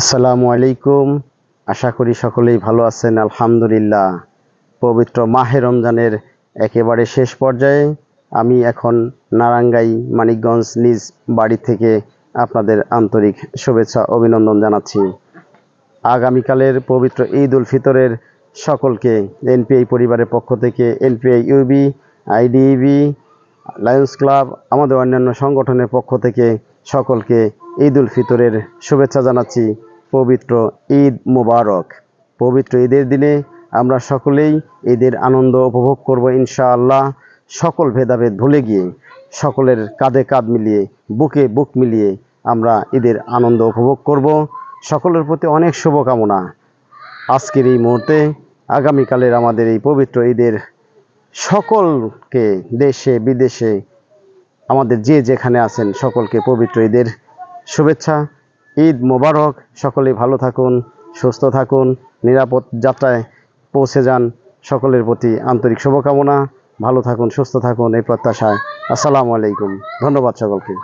আসসালামু আলাইকুম। আশা করি সকলেই ভালো আছেন, আলহামদুলিল্লাহ। পবিত্র মাহে রমজানের একেবারে শেষ পর্যায়ে আমি এখন নারাঙ্গাই, মানিকগঞ্জ নিজ বাড়ি থেকে আপনাদের আন্তরিক শুভেচ্ছা, অভিনন্দন জানাচ্ছি। আগামীকালের পবিত্র ঈদ উল ফিতরের সকলকে, এনপিআই পরিবারের পক্ষ থেকে, NPI UB IDEB Lions club, আমাদের অন্যান্য সংগঠনের পক্ষ থেকে সকলকে ঈদ উল ফিতরের শুভেচ্ছা জানাচ্ছি। পবিত্র ঈদ মোবারক। পবিত্র ঈদের দিনে আমরা সকলেই ঈদের আনন্দ উপভোগ করব ইনশাআল্লাহ। সকল ভেদাভেদ ভুলে গিয়ে, সকলের কাঁধে কাঁধ মিলিয়ে, বুকে বুক মিলিয়ে আমরা ঈদের আনন্দ উপভোগ করব। সকলের প্রতি অনেক শুভকামনা। আজকের এই মুহূর্তে আগামীকালের আমাদের এই পবিত্র ঈদের সকলকে দেশে, বিদেশে, আমাদের যে যেখানে আছেন সকলকে পবিত্র ঈদের শুভেচ্ছা। ঈদ মোবারক সকলে ভালো থাকুন, সুস্থ থাকুন, নিরাপদ যাত্রায় পৌঁছে যান সকলের প্রতি আন্তরিক শুভকামনা। ভালো থাকুন, সুস্থ থাকুন এই প্রত্যাশায়। আসসালামু আলাইকুম। ধন্যবাদ সকলকে।